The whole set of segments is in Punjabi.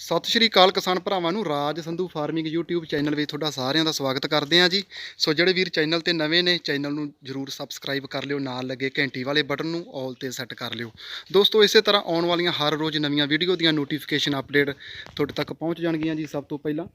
ਸਤਿ ਸ਼੍ਰੀ ਅਕਾਲ ਕਿਸਾਨ ਭਰਾਵਾਂ ਨੂੰ, Raj Sandhu farming YouTube channel ਵਿੱਚ ਤੁਹਾਡਾ ਸਾਰਿਆਂ ਦਾ ਸਵਾਗਤ ਕਰਦੇ ਹਾਂ ਜੀ। ਸੋ ਜਿਹੜੇ ਵੀਰ ਚੈਨਲ ਤੇ ਨਵੇਂ ਨੇ, ਚੈਨਲ ਨੂੰ ਜਰੂਰ ਸਬਸਕ੍ਰਾਈਬ ਕਰ ਲਿਓ, ਨਾਲ ਲੱਗੇ ਘੰਟੀ ਵਾਲੇ ਬਟਨ ਨੂੰ ਆਲ ਤੇ ਸੈੱਟ ਕਰ ਲਿਓ। ਦੋਸਤੋ, ਇਸੇ ਤਰ੍ਹਾਂ ਆਉਣ ਵਾਲੀਆਂ ਹਰ ਰੋਜ਼ ਨਵੀਆਂ ਵੀਡੀਓ ਦੀਆਂ ਨੋਟੀਫਿਕੇਸ਼ਨ ਅਪਡੇਟ ਤੁਹਾਡੇ ਤੱਕ ਪਹੁੰਚ ਜਾਣਗੀਆਂ ਜੀ ਸਭ ਤੋਂ ਪਹਿਲਾਂ।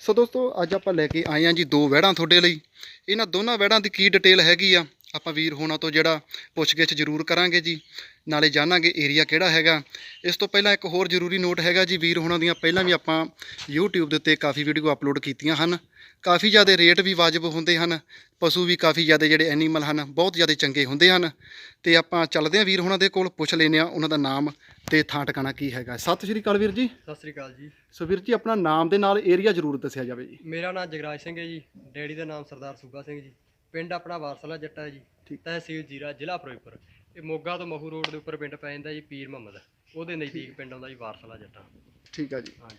ਸੋ ਦੋਸਤੋ, ਅੱਜ ਆਪਾਂ ਲੈ ਕੇ ਆਏ ਹਾਂ ਜੀ ਦੋ ਵਹਿੜਾਂ ਤੁਹਾਡੇ ਲਈ। ਇਹਨਾਂ ਦੋਨਾਂ ਵਹਿੜਾਂ ਦੀ ਕੀ ਡਿਟੇਲ ਹੈਗੀ ਆ? ਆਪਾਂ ਵੀਰ ਹੋਣਾ ਤੋਂ ਜਿਹੜਾ ਪੁੱਛਗਿੱਛ ਜ਼ਰੂਰ ਕਰਾਂਗੇ ਜੀ ਨਾਲੇ ਜਾਣਾਂਗੇ ਏਰੀਆ ਕਿਹੜਾ ਹੈਗਾ। ਇਸ ਤੋਂ ਪਹਿਲਾਂ ਇੱਕ ਹੋਰ ਜ਼ਰੂਰੀ ਨੋਟ ਹੈਗਾ ਜੀ ਵੀਰ ਹੋਣਾ ਦੀਆਂ ਪਹਿਲਾਂ ਵੀ ਆਪਾਂ YouTube ਦੇ ਉੱਤੇ ਕਾਫੀ ਵੀਡੀਓ ਅਪਲੋਡ ਕੀਤੀਆਂ ਹਨ। ਕਾਫੀ ਜ਼ਿਆਦਾ ਰੇਟ ਵੀ ਵਾਜਬ ਹੁੰਦੇ ਹਨ ਪਸ਼ੂ ਵੀ ਕਾਫੀ ਜ਼ਿਆਦਾ ਜਿਹੜੇ ਐਨੀਮਲ ਹਨ ਬਹੁਤ ਜ਼ਿਆਦਾ ਚੰਗੇ ਹੁੰਦੇ ਹਨ। ਤੇ ਆਪਾਂ ਚੱਲਦੇ ਹਾਂ ਵੀਰ ਹੋਣਾ ਦੇ ਕੋਲ ਪੁੱਛ ਲੈਨੇ ਆ ਉਹਨਾਂ ਦਾ ਨਾਮ ਤੇ ਥਾਂ ਟਿਕਾਣਾ ਕੀ ਹੈਗਾ। ਸਤਿ ਸ਼੍ਰੀ ਅਕਾਲ ਵੀਰ ਜੀ। ਸਤਿ ਸ੍ਰੀ ਅਕਾਲ ਜੀ। ਸੋ ਵੀਰ ਜੀ ਆਪਣਾ ਨਾਮ ਦੇ ਨਾਲ ਏਰੀਆ ਜ਼ਰੂਰ ਦੱਸਿਆ ਜਾਵੇ ਜੀ। ਮੇਰਾ ਨਾਮ ਜਗਰਾਜ ਸਿੰਘ ਹੈ ਜੀ ਡੈਡੀ ਦਾ ਨਾਮ ਸਰਦਾਰ ਸੂਬਾ ਸਿੰਘ ਜੀ। ਪਿੰਡ ਆਪਣਾ ਵਾਰਸਲਾ ਜੱਟਾ ਜੀ। ਤਹਿਸੀਲ ਜੀਰਾ ਜ਼ਿਲ੍ਹਾ ਫਿਰੋਜ਼ਪੁਰ। ਇਹ ਮੋਗਾ ਤੋਂ ਮਹੂ ਰੋਡ ਦੇ ਉੱਪਰ ਪਿੰਡ ਪੈ ਜਾਂਦਾ ਜੀ ਪੀਰ ਮੁਹੰਮਦ। ਉਹਦੇ ਨਜ਼ਦੀਕ ਪਿੰਡ ਆਉਂਦਾ ਜੀ ਵਾਰਸਲਾ ਜੱਟਾ। ਠੀਕ ਆ ਜੀ। ਹਾਂਜੀ।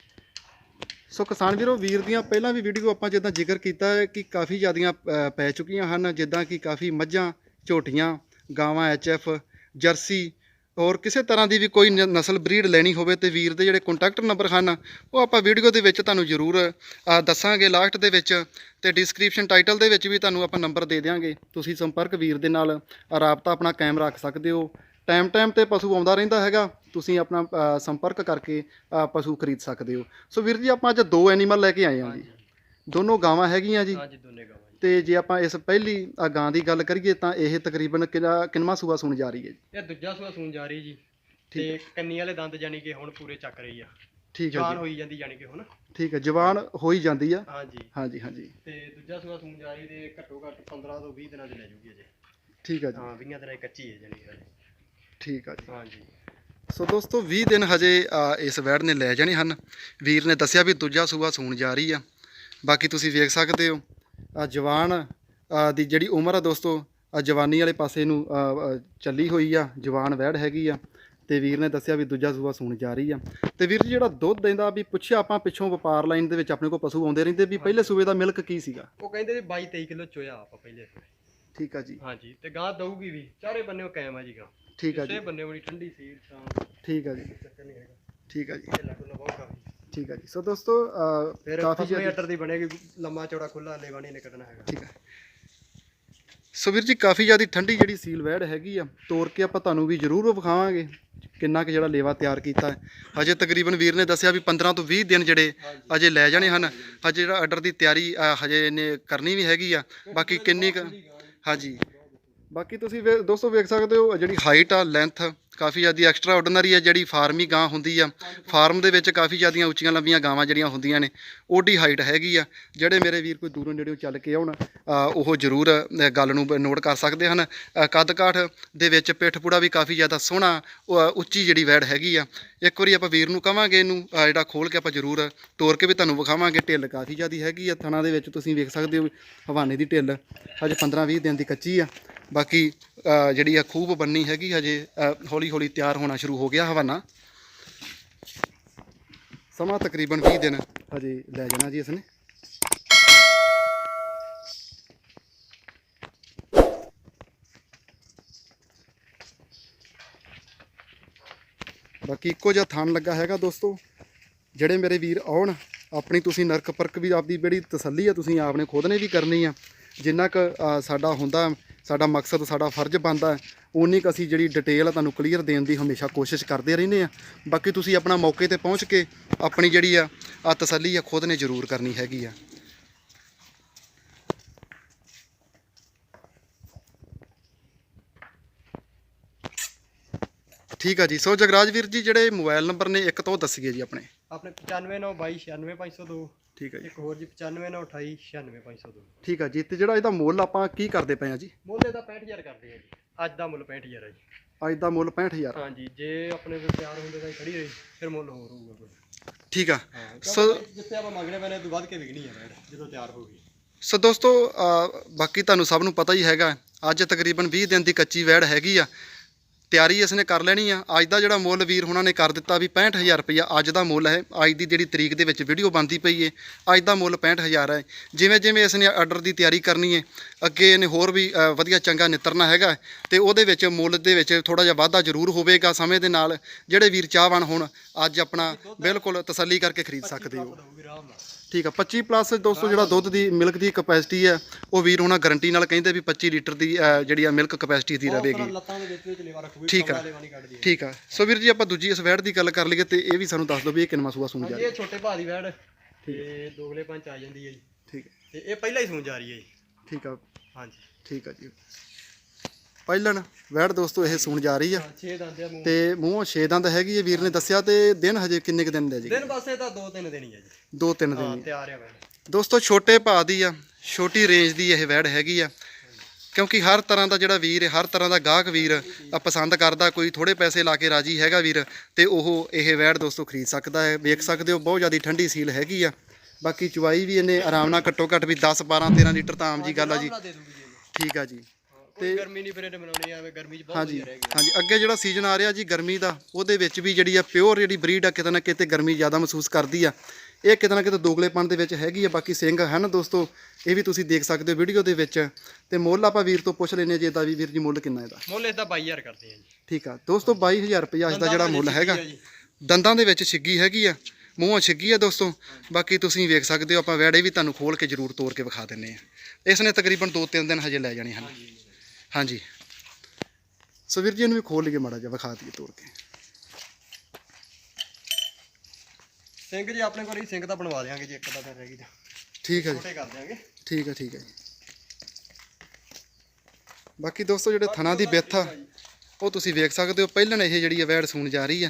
ਸੋ ਕਿਸਾਨ ਵੀਰੋ ਵੀਰ ਦੀਆਂ ਪਹਿਲਾਂ ਵੀ ਵੀਡੀਓ ਆਪਾਂ ਜਿੱਦਾਂ ਜ਼ਿਕਰ ਕੀਤਾ ਹੈ ਕਿ ਕਾਫੀ ਜ਼ਿਆਦੀਆਂ ਪੈ ਚੁੱਕੀਆਂ ਹਨ ਜਿੱਦਾਂ ਕਿ ਕਾਫੀ ਮੱਝਾਂ ਝੋਟੀਆਂ ਗਾਵਾਂ ਐਚਐਫ ਜਰਸੀ ਔਰ ਕਿਸੇ ਤਰ੍ਹਾਂ ਦੀ ਵੀ ਕੋਈ ਨ- ਨਸਲ ਬਰੀਡ ਲੈਣੀ ਹੋਵੇ ਤੇ ਵੀਰ ਦੇ ਜਿਹੜੇ ਕੰਟੈਕਟ ਨੰਬਰ ਹਨ ਉਹ ਆਪਾਂ ਵੀਡੀਓ ਦੇ ਵਿੱਚ ਤੁਹਾਨੂੰ ਜ਼ਰੂਰ ਅ, ਦੱਸਾਂਗੇ ਲਾਸਟ ਦੇ ਵਿੱਚ ਤੇ ਡਿਸਕ੍ਰਿਪਸ਼ਨ ਟਾਈਟਲ ਦੇ ਵਿੱਚ ਵੀ ਤੁਹਾਨੂੰ ਆਪਾਂ ਨੰਬਰ ਦੇ ਦਿਆਂਗੇ। ਤੁਸੀਂ ਸੰਪਰਕ ਵੀਰ ਦੇ ਨਾਲ ਰਾਬਤਾ ਆਪਣਾ ਕਾਇਮ ਰੱਖ ਸਕਦੇ ਹੋ। ਟਾਈਮ ਟਾਈਮ ਤੇ ਪਸ਼ੂ ਆਉਂਦਾ ਰਹਿੰਦਾ ਹੈਗਾ ਤੁਸੀਂ ਆਪਣਾ ਅ, ਸੰਪਰਕ ਕਰਕੇ ਅ, ਪਸ਼ੂ ਖਰੀਦ ਸਕਦੇ ਹੋ। ਸੋ ਵੀਰ ਜੀ ਆਪਾਂ ਅੱਜ ਦੋ ਐਨੀਮਲ ਲੈ ਕੇ ਆਏ ਹਾਂ ਜੀ। ਦੋਨੋਂ ਗਾਵਾਂ ਹੈਗੀਆਂ ਜੀ। ਹਾਂਜੀ ਦੋਨੇ ਗਾਵਾਂ। ਤੇ ਜੇ ਆਪਾਂ ਇਸ ਪਹਿਲੀ ਅ, ਗਾਂ ਦੀ ਗੱਲ ਕਰੀਏ ਤਾਂ ਇਹ ਤਕਰੀਬਨ ਕਿੰਨਾ ਕਿੰਨਵਾਂ ਸੂਆ ਸੁਣ ਜਾ ਰਹੀ ਹੈ ਜੀ? ਇਹ ਦੂਜਾ ਸੂਆ ਸੂਣ ਜਾ ਰਹੀ ਜੀ। ਤੇ ਕੰਨੀ ਵਾਲੇ ਦੰਦ ਜਾਨੀ ਕਿ ਹੁਣ ਪੂਰੇ ਚੱਕ ਰਹੀ ਆ। ਠੀਕ ਹੈ ਜੀ। ਹੋਈ ਜਾਂਦੀ ਜਾਨੀ ਕਿ ਹੁਣ। ਠੀਕ ਹੈ ਜਵਾਨ ਹੋਈ ਜਾਂਦੀ ਆ। ਹਾਂਜੀ। ਹਾਂਜੀ ਹਾਂਜੀ। ਤੇ ਦੂਜਾ ਸੂਆ ਸੂਣ ਜਾ ਰਹੀ ਤੇ ਘੱਟੋ ਘੱਟ 15 ਤੋਂ 20 ਦਿਨਾਂ ਦੀ ਲੈ ਜੂਗੀ ਅਜੇ। ਠੀਕ ਹੈ ਜੀ। ਹਾਂ 20 ਦਿਨਾਂ ਦੀ ਕੱਚੀ ਹੈ ਜਾਨੀ ਕਿ ਹਜੇ। ਠੀਕ ਆ ਜੀ। ਹਾਂਜੀ। ਸੋ ਦੋਸਤੋ 20 ਦਿਨ ਹਜੇ ਅ, ਇਸ ਵੈੜ ਨੇ ਲੈ ਜਾਣੇ ਹਨ। ਵੀਰ ਨੇ ਦੱਸਿਆ ਵੀ ਦੂਜਾ ਸੂਆ ਸੂਣ ਜਾ ਰਹੀ ਆ। ਬਾਕੀ ਤੁਸੀਂ ਵੇਖ ਸਕਦੇ ਹੋ। ਆ ਜਵਾਨ ਦੀ ਜਿਹੜੀ ਉਮਰ ਆ ਦੋਸਤੋ ਆ ਜਵਾਨੀ ਵਾਲੇ ਪਾਸੇ ਨੂੰ ਚੱਲੀ ਹੋਈ ਆ ਜਵਾਨ ਵੈੜ ਹੈਗੀ ਆ। ਤੇ ਵੀਰ ਨੇ ਦੱਸਿਆ ਵੀ ਦੂਜਾ ਸੂਆ ਸੂਣ ਜਾ ਰਹੀ ਆ। ਤੇ ਵੀਰ ਜੀ ਜਿਹੜਾ ਦੁੱਧ ਦਿੰਦਾ ਵੀ ਪੁੱਛਿਆ ਆਪਾਂ ਪਿੱਛੋਂ ਵਪਾਰ ਲਾਈਨ ਦੇ ਵਿੱਚ ਆਪਣੇ ਕੋਲ ਪਸ਼ੂ ਆਉਂਦੇ ਰਹਿੰਦੇ ਵੀ ਪਹਿਲੇ ਸੂਏ ਦਾ ਮਿਲਕ ਕੀ ਸੀਗਾ? ਉਹ ਕਹਿੰਦੇ ਵੀ 22 23 ਕਿਲੋ ਚੋਇਆ ਆਪਾਂ ਪਹਿਲੇ। ਠੀਕ ਆ ਜੀ। ਹਾਂਜੀ ਤੇ ਗਾਂ ਦਊਗੀ ਵੀ ਚਾਰੇ ਬੰਨੇ ਉਹ ਕਾਇਮ ਆ ਜੀ ਗਾਂ। ਠੀਕ ਆ ਕਿਸੇ ਜੀ ਬੰਨੇ ਬੜੀ ਠੰਡੀ ਸੀ ਤਾਂ ਠੀਕ ਆ ਜੀ। ਚੱਕਰ ਨਹੀਂ ਹੈਗਾ। ਠੀਕ ਆ ਜੀ। ਠੀਕ ਆ ਜੀ। ਸੋ ਦੋਸਤੋ ਫਿਰ ਕਾਫੀ ਕਾਫੀ ਜ਼ਿਆਦਾ ਅਟਰ ਦੀ ਬਣੇਗੀ ਲੰਮਾ ਚੌੜਾ ਖੁੱਲਾ ਲੇਵਾ ਨਹੀਂ ਨਿਕਲਣਾ ਹੈਗਾ। ਠੀਕ ਹੈ ਸੋ ਵੀਰ ਜੀ ਕਾਫੀ ਜ਼ਿਆਦਾ ਠੰਡੀ ਜਿਹੜੀ ਸੀਲ ਵੈੜ ਹੈਗੀ ਆ ਤੋੜ ਕੇ ਆਪਾਂ ਤੁਹਾਨੂੰ ਵੀ ਜ਼ਰੂਰ ਵਿਖਾਵਾਂਗੇ ਕਿੰਨਾ ਕੁ ਜਿਹੜਾ ਲੇਵਾ ਤਿਆਰ ਕੀਤਾ ਹੈ। ਹਜੇ ਤਕਰੀਬਨ ਵੀਰ ਨੇ ਦੱਸਿਆ ਵੀ 15 ਤੋਂ 20 ਦਿਨ ਜਿਹੜੇ ਅਜੇ ਲੈ ਜਾਣੇ ਹਨ। ਹਜੇ ਜਿਹੜਾ ਆਰਡਰ ਦੀ ਤਿਆਰੀ ਅ, ਹਜੇ ਇਹਨੇ ਕਰਨੀ ਵੀ ਹੈਗੀ ਆ। ਬਾਕੀ ਕਿੰਨੀ ਕੁ ਹਾਂਜੀ। ਬਾਕੀ ਤੁਸੀਂ ਵੇ- ਦੋਸਤੋ ਵੇਖ ਸਕਦੇ ਹੋ ਜਿਹੜੀ ਹਾਈਟ ਆ ਲੈਂਥ ਕਾਫੀ ਜ਼ਿਆਦਾ ਐਕਸਟਰਾ ਆਰਡੀਨਰੀ ਆ ਜਿਹੜੀ ਫਾਰਮੀ ਗਾਂ ਹੁੰਦੀ ਆ। ਫਾਰਮ ਦੇ ਵਿੱਚ ਕਾਫੀ ਜ਼ਿਆਦੀਆਂ ਉੱਚੀਆਂ ਲੰਬੀਆਂ ਗਾਵਾਂ ਜਿਹੜੀਆਂ ਹੁੰਦੀਆਂ ਨੇ ਓਡੀ ਹਾਈਟ ਹੈਗੀ ਆ। ਜਿਹੜੇ ਮੇਰੇ ਵੀਰ ਕੋਈ ਦੂਰੋਂ ਨੇੜਿਓਂ ਚੱਲ ਕੇ ਆਉਣ ਅ, ਉਹ ਜ਼ਰੂਰ ਅ, ਗੱਲ ਨੂੰ ਨੋਟ ਕਰ ਸਕਦੇ ਹਨ। ਅ, ਕੱਦ ਕਾਠ ਦੇ ਵਿੱਚ ਪਿੱਠ ਪੂੜਾ ਵੀ ਕਾਫੀ ਜ਼ਿਆਦਾ ਸੋਹਣਾ ਅ, ਉੱਚੀ ਜਿਹੜੀ ਵੈੜ ਹੈਗੀ ਆ। ਇੱਕ ਵਾਰੀ ਆਪਾਂ ਵੀਰ ਨੂੰ ਕਵਾਂਗੇ ਇਹਨੂੰ ਅ, ਜਿਹੜਾ ਖੋਲ ਕੇ ਆਪਾਂ ਜ਼ਰੂਰ ਤੋਰ ਕੇ ਵੀ ਤੁਹਾਨੂੰ ਵਿਖਾਵਾਂਗੇ। ਢਿੱਲ ਕਾਫੀ ਜ਼ਿਆਦੀ ਹੈਗੀ ਆ ਥਣਾ ਦੇ ਵਿੱਚ ਤੁਸੀਂ ਵੇਖ ਸਕਦੇ ਹੋ ਹਵਾਨੇ ਦੀ ਢਿੱਲ। ਹਜੇ 15 20 ਦਿਨ ਦੀ ਕੱਚੀ ਆ। ਬਾਕੀ ਜਿਹੜੀ ਆ ਖੂਬ ਬੰਨੀ ਹੈਗੀ, ਹਜੇ ਹੌਲੀ ਹੌਲੀ ਤਿਆਰ ਹੋਣਾ ਸ਼ੁਰੂ ਹੋ ਗਿਆ ਹਵਾਨਾ। ਸਮਾਂ ਤਕਰੀਬਨ 20 ਦਿਨ ਹਜੇ ਲੈ ਜਾਣਾ ਜੀ ਇਸਨੇ। ਬਾਕੀ ਇੱਕੋ ਜਿਹਾ ਥਣ ਲੱਗਾ ਹੈਗਾ ਦੋਸਤੋ। ਜਿਹੜੇ ਮੇਰੇ ਵੀਰ ਆਉਣ, ਆਪਣੀ ਤੁਸੀਂ ਨਰਕ ਪਰਕ ਵੀ ਆਪਦੀ ਜਿਹੜੀ ਤਸੱਲੀ ਆ, ਤੁਸੀਂ ਆਪਨੇ ਖੁਦ ਨੇ ਵੀ ਕਰਨੀ ਆ। ਜਿੰਨਾ ਕ ਸਾਡਾ ਹੁੰਦਾ ਸਾਡਾ ਮਕਸਦ, ਸਾਡਾ ਫਰਜ਼ ਬਣਦਾ ਉਨੀ ਕੁ ਅਸੀਂ ਜਿਹੜੀ ਡਿਟੇਲ ਆ ਤੁਹਾਨੂੰ ਕਲੀਅਰ ਦੇਣ ਦੀ ਹਮੇਸ਼ਾ ਕੋਸ਼ਿਸ਼ ਕਰਦੇ ਰਹਿੰਦੇ ਆ ਬਾਕੀ ਤੁਸੀਂ ਆਪਣਾ ਮੌਕੇ ਤੇ ਪਹੁੰਚ ਕੇ ਆਪਣੀ ਜਿਹੜੀ ਆ ਆ ਤਸੱਲੀ ਆ ਖੁਦ ਨੇ ਜ਼ਰੂਰ ਕਰਨੀ ਹੈਗੀ ਆ। ਠੀਕ ਆ ਜੀ। ਸੋ ਜਗਰਾਜ ਵੀਰ ਜੀ, ਜਿਹੜੇ ਮੋਬਾਈਲ ਨੰਬਰ ਨੇ, ਇੱਕ ਤੋਂ ਉਹ ਦੱਸੀਏ ਜੀ ਆਪਣੇ। ਆਪਣੇ 9592296502 ਠੀਕ ਆ ਜੀ। ਇੱਕ ਹੋਰ ਜੀ 9592286502 ਠੀਕ ਆ ਜੀ ਤੇ ਜਿਹੜਾ ਇਹਦਾ ਮੁੱਲ ਆਪਾਂ ਕੀ ਕਰਦੇ ਪਏ ਆ ਜੀ? ਮੁੱਲ ਇਹਦਾ 65000 ਕਰਦੇ ਆ ਜੀ। ਅੱਜ ਦਾ ਮੁੱਲ 65000 ਹੈ ਜੀ। ਅੱਜ ਦਾ ਮੁੱਲ 65000 ਹਾਂਜੀ ਜੇ ਆਪਣੇ ਕੋਲ ਤਿਆਰ ਹੁੰਦੇ ਤਾਂ ਖੜੀ ਰਹੀ ਫਿਰ ਮੁੱਲ ਹੋਰ ਹੋਊਗਾ ਕੋਈ। ਠੀਕ ਆ। ਹਾਂ ਸੋ ਜਿੱਥੇ ਆਪਾਂ ਮੰਗਣੇ ਪੈਣੇ ਤੋਂ ਵੱਧ ਕੇ ਵਿਕਣੀ ਹੈ ਜਦੋਂ ਤਿਆਰ ਹੋ ਗਈ। ਸੋ ਦੋਸਤੋ ਅ, ਬਾਕੀ ਤੁਹਾਨੂੰ ਸਭ ਨੂੰ ਪਤਾ ਹੀ ਹੈਗਾ ਅੱਜ ਤਕਰੀਬਨ 20 ਦਿਨ ਦੀ ਕੱਚੀ ਵੈੜ ਹੈਗੀ ਆ। ਤਿਆਰੀ ਇਸਨੇ ਕਰ ਲੈਣੀ ਆ। ਅੱਜ ਦਾ ਜਿਹੜਾ ਮੁੱਲ ਵੀਰ ਹੁਣਾਂ ਨੇ ਕਰ ਦਿੱਤਾ ਵੀ 65000 ਰੁਪਇਆ ਅੱਜ ਦਾ ਮੁੱਲ ਹੈ। ਅੱਜ ਦੀ ਜਿਹੜੀ ਤਰੀਕ ਦੇ ਵਿੱਚ ਵੀਡੀਓ ਬਣਦੀ ਪਈ ਏ, ਅੱਜ ਦਾ ਮੁੱਲ 65000 ਹੈ। ਜਿਵੇਂ ਜਿਵੇਂ ਇਸਨੇ ਆਰਡਰ ਦੀ ਤਿਆਰੀ ਕਰਨੀ ਏ, ਅੱਗੇ ਇਹਨੇ ਹੋਰ ਵੀ ਵਧੀਆ ਚੰਗਾ ਨਿਤਰਨਾ ਹੈਗਾ ਤੇ ਉਹਦੇ ਵਿੱਚ ਮੁੱਲ ਦੇ ਵਿੱਚ ਥੋੜਾ ਜਿਹਾ ਵਾਧਾ ਜ਼ਰੂਰ ਹੋਵੇਗਾ ਸਮੇਂ ਦੇ ਨਾਲ। ਜਿਹੜੇ ਵੀਰ ਚਾਹਵਾਨ ਹੁਣ, ਅੱਜ ਆਪਣਾ ਬਿਲਕੁਲ ਤਸੱਲੀ ਕਰਕੇ ਖਰੀਦ ਸਕਦੇ ਹੋ। ਠੀਕ ਆ 25 ਪਲੱਸ ਦੋਸਤੋ ਜਿਹੜਾ ਦੁੱਧ ਦੀ ਮਿਲਕ ਦੀ ਕਪੈਸਿਟੀ ਹੈ ਉਹ ਵੀਰ ਹੁਣਾਂ ਗਾਰੰਟੀ ਨਾਲ ਕਹਿੰਦੇ ਵੀ 25 ਲੀਟਰ ਦੀ ਜਿਹੜੀ ਆ ਮਿਲਕ ਕਪੈਸਿਟੀ ਦੀ ਰਹੇਗੀ। ਲੱਤਾਂ ਦੇ ਵਿੱਚ ਵਿੱਚ ਲੇਵਾ ਰੱਖੂਗੀ ਠੀਕ ਆ। ਕਮਰਾ ਲੇਵਾ ਨਹੀਂ ਕੱਢਦੀ ਇਹ। ਠੀਕ ਆ। ਸੋ ਵੀਰ ਜੀ ਆਪਾਂ ਦੂਜੀ ਇਸ ਵੈੜ ਦੀ ਗੱਲ ਕਰ ਲਈਏ ਤੇ ਇਹ ਵੀ ਸਾਨੂੰ ਦੱਸ ਦਿਓ ਵੀ ਇਹ ਕਿੰਨਾ ਸੂਆ ਸੂਣ ਜਾ ਹਾਂਜੀ ਰਹੀ। ਇਹ ਛੋਟੇ ਭਾਅ ਦੀ ਵੈੜ ਤੇ ਦੋਗਲੇ ਪੰਚ ਆ ਜਾਂਦੀ ਹੈ ਜੀ। ਠੀਕ ਹੈ ਤੇ ਇਹ ਪਹਿਲਾਂ ਹੀ ਸੂਣ ਜਾ ਰਹੀ ਹੈ ਜੀ। ਠੀਕ ਆ। ਹਾਂਜੀ। ਠੀਕ ਆ ਜੀ। ਪਹਿਲਣ ਵੈੜ ਦੋਸਤੋ ਇਹ ਸੂਣ ਜਾ ਰਹੀ ਆ। 6 ਦੰਦ ਆ ਮੂੰਹ। ਤੇ ਮੂੰਹੋਂ ਛੇ ਦੰਦ ਹੈਗੀ ਹੈ ਵੀਰ ਨੇ ਦੱਸਿਆ ਤੇ ਦਿਨ ਹਜੇ ਕਿੰਨੇ ਕੁ ਦਿਨ ਦੇ ਜੀ? ਦਿਨ ਪਾਸੇ ਤਾਂ ਦੋ ਤਿੰਨ ਦਿਨ ਹੀ ਆ ਜੀ। ਦੋ ਤਿੰਨ ਹਾਂ ਦਿਨ ਤਿਆਰ ਆ ਵੈੜ। ਦੋਸਤੋ ਛੋਟੇ ਭਾਅ ਦੀ ਆ ਛੋਟੀ ਰੇਂਜ ਦੀ ਇਹ ਵੈੜ ਹੈਗੀ ਆ। ਕਿਉਂਕਿ ਹਰ ਤਰ੍ਹਾਂ ਦਾ ਜਿਹੜਾ ਵੀਰ ਹੈ ਹਰ ਤਰ੍ਹਾਂ ਦਾ ਗਾਹਕ ਵੀਰ ਆ ਪਸੰਦ ਕਰਦਾ ਕੋਈ ਥੋੜੇ ਪੈਸੇ ਲਾ ਕੇ ਰਾਜੀ ਹੈਗਾ ਵੀਰ ਤੇ ਉਹ ਇਹ ਵੈੜ ਦੋਸਤੋ ਖਰੀਦ ਸਕਦਾ ਹੈ। ਵੇਖ ਸਕਦੇ ਹੋ ਬਹੁਤ ਜ਼ਿਆਦਾ ਠੰਡੀ ਸੀਲ ਹੈਗੀ ਆ। ਬਾਕੀ ਚੁਵਾਈ ਵੀ ਇਹਨੇ ਆਰਾਮ ਨਾਲ ਘੱਟੋ ਘੱਟ ਵੀ 10 12 13 ਲੀਟਰ ਤਾਂ ਆਮ ਜੀ ਗੱਲ ਆ ਜੀ। ਠੀਕ ਆ ਜੀ। ਕੋਈ ਗਰਮੀ ਨਹੀਂ ਫਿਰ ਇਹਨੇ ਬਣਾਉਣੀ ਆਵੇ ਗਰਮੀ ਚ ਬਹੁਤ ਹਾਂਜੀ ਵਧੀਆ ਰਹੇਗੀ। ਹਾਂਜੀ ਅੱਗੇ ਜਿਹੜਾ ਸੀਜ਼ਨ ਆ ਰਿਹਾ ਜੀ ਗਰਮੀ ਦਾ ਉਹਦੇ ਵਿੱਚ ਵੀ ਜਿਹੜੀ ਆ ਪਿਓਰ ਜਿਹੜੀ ਬਰੀਡ ਆ ਕਿਤੇ ਨਾ ਕਿਤੇ ਗਰਮੀ ਜ਼ਿਆਦਾ ਮਹਿਸੂਸ ਕਰਦੀ ਆ। ਇਹ ਕਿਤੇ ਨਾ ਕਿਤੇ ਦੋਗਲੇਪਣ ਦੇ ਵਿੱਚ ਹੈਗੀ ਆ ਬਾਕੀ ਸਿੰਘ ਹੈ ਨਾ ਦੋਸਤੋ ਇਹ ਵੀ ਤੁਸੀਂ ਦੇਖ ਸਕਦੇ ਹੋ ਵੀਡੀਓ ਦੇ ਵਿੱਚ। ਤੇ ਮੁੱਲ ਆਪਾਂ ਵੀਰ ਤੋਂ ਪੁੱਛ ਲੈਨੇ ਜੇ ਇਹਦਾ ਵੀ ਵੀਰ ਜੀ ਮੁੱਲ ਕਿੰਨਾ ਇਹਦਾ? ਮੁੱਲ ਇਹਦਾ 22000 ਕਰਦੇ ਆ ਜੀ। ਠੀਕ ਆ ਦੋਸਤੋ 22000 ਰੁਪਇਆ ਇਸ ਦਾ ਜਿਹੜਾ ਮੁੱਲ ਹੈਗਾ। ਦੰਦਾਂ ਦੇ ਵਿੱਚ ਛਿੱਗੀ ਹੈਗੀ ਆ ਮੂੰਹੋਂ ਛਿੱਗੀ ਆ ਦੋਸਤੋ। ਬਾਕੀ ਤੁਸੀਂ ਵੇਖ ਸਕਦੇ ਹੋ ਆਪਾਂ ਵੈੜੇ ਵੀ ਤੁਹਾਨੂੰ ਖੋਲ ਕੇ ਜ਼ਰੂਰ ਤੋੜ ਕੇ ਵਿਖਾ ਦਿੰਨੇ ਆ ਇਸ ਨੇ ਤਕਰੀਬਨ 2-3 ਦਿਨ ਹਜੇ ਲੈ ਜਾਣੇ ਹਨ। ਹਾਂਜੀ। ਸੋ ਵੀਰ ਜੀ ਇਹਨੂੰ ਵੀ ਖੋਲ ਲਈਏ ਮਾੜਾ ਜਿਹਾ ਵਿਖਾ ਦਈਏ ਤੋੜ ਕੇ। ਸਿੰਘ ਜੀ ਆਪਣੇ ਕੋਲ ਹੀ ਸਿੰਘ ਤਾਂ ਬਣਵਾ ਦੇਾਂਗੇ ਜੀ ਇੱਕ ਦਾ ਫਿਰ ਰਹਿ ਗਈ ਤਾਂ। ਠੀਕ ਹੈ ਜੀ। ਛੋਟੇ ਕਰ ਦਿਆਂਗੇ। ਠੀਕ ਹੈ ਠੀਕ ਹੈ ਜੀ। ਬਾਕੀ ਦੋਸਤੋ ਜਿਹੜੇ ਥਣਾ ਦੀ ਵਿੱਥ ਆ ਉਹ ਤੁਸੀਂ ਵੇਖ ਸਕਦੇ ਹੋ ਪਹਿਲਾਂ ਇਹ ਜਿਹੜੀ ਆ ਵੈੜ ਸੂਣ ਜਾ ਰਹੀ ਆ।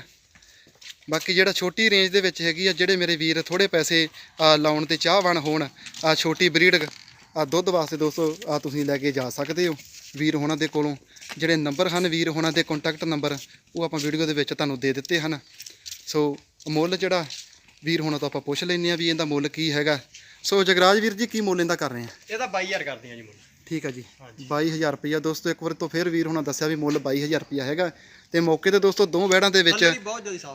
ਬਾਕੀ ਜਿਹੜਾ ਛੋਟੀ ਰੇਂਜ ਦੇ ਵਿੱਚ ਹੈਗੀ ਆ ਜਿਹੜੇ ਮੇਰੇ ਵੀਰ ਥੋੜੇ ਪੈਸੇ ਲਾਉਣ ਤੇ ਚਾਹਵਾਨ ਹੋਣ ਆ ਛੋਟੀ ਬਰੀਡ ਆ ਦੁੱਧ ਵਾਸਤੇ ਦੋਸਤੋ ਆ ਤੁਸੀਂ ਲੈ ਕੇ ਜਾ ਸਕਦੇ ਹੋ। ਵੀਰ ਹੋਣਾ ਦੇ ਕੋਲੋਂ ਜਿਹੜੇ ਨੰਬਰ ਹਨ ਵੀਰ ਹੋਣਾ ਦੇ ਕੰਟੈਕਟ ਨੰਬਰ ਉਹ ਆਪਾਂ ਵੀਡੀਓ ਦੇ ਵਿੱਚ ਤੁਹਾਨੂੰ ਦੇ ਦਿੱਤੇ ਹਨ। ਸੋ ਮੁੱਲ ਜਿਹੜਾ ਵੀਰ ਹੋਣਾ ਤੋਂ ਆਪਾਂ ਪੁੱਛ ਲੈਂਦੇ ਆ ਵੀ ਇਹਦਾ ਮੁੱਲ ਕੀ ਹੈਗਾ। ਸੋ ਜਗਰਾਜ ਵੀਰ ਜੀ ਕੀ ਮੁੱਲ ਇਹਦਾ ਕਰ ਰਹੇ ਆ? ਇਹਦਾ 22000 ਕਰਦੇ ਆ ਜੀ ਮੁੱਲ। ਠੀਕ ਹੈ ਜੀ। ਹਾਂਜੀ। 22000 ਰੁਪਇਆ ਦੋਸਤੋ ਇੱਕ ਵਾਰ ਤੋਂ ਫਿਰ ਵੀਰ ਹੁਣਾਂ ਦੱਸਿਆ ਵੀ ਮੁੱਲ 22000 ਰੁਪਇਆ ਹੈਗਾ। ਤੇ ਮੌਕੇ ਤੇ ਦੋਸਤੋ ਦੋ ਵੈੜਾਂ ਦੇ ਵਿੱਚ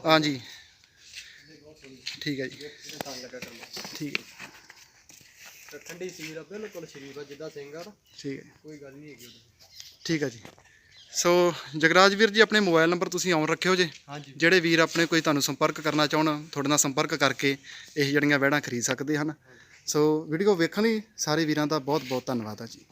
ਹਾਂਜੀ। ਠੀਕ ਹੈ ਜੀ। ਠੀਕ ਹੈ ਤੇ ਠੰਡੀ ਸੀਲ ਆ ਬਿਲਕੁਲ ਸ਼ਰੀਫ ਆ ਜਿੱਦਾਂ ਸਿੰਘ ਆ ਨਾ, ਠੀਕ ਹੈ। ਕੋਈ ਗੱਲ ਨਹੀਂ ਹੈਗੀ ਉਹਦੀ ਠੀਕ ਹੈ ਜੀ। ਸੋ ਜਗਰਾਜ ਵੀਰ ਜੀ ਆਪਣੇ ਮੋਬਾਈਲ ਨੰਬਰ ਤੁਸੀਂ ਆਨ ਰੱਖਿਓ ਜੇ। ਹਾਂਜੀ। ਜਿਹੜੇ ਵੀਰ ਆਪਣੇ ਕੋਈ ਤੁਹਾਨੂੰ ਸੰਪਰਕ ਕਰਨਾ ਚਾਹਣ ਤੁਹਾਡੇ ਨਾਲ ਸੰਪਰਕ ਕਰਕੇ ਇਹ ਜਿਹੜੀਆਂ ਵੈੜਾਂ ਖਰੀਦ ਸਕਦੇ ਹਨ। ਸੋ ਵੀਡੀਓ ਵੇਖਣ ਲਈ ਸਾਰੇ ਵੀਰਾਂ ਦਾ ਬਹੁਤ ਬਹੁਤ ਧੰਨਵਾਦ ਆ ਜੀ।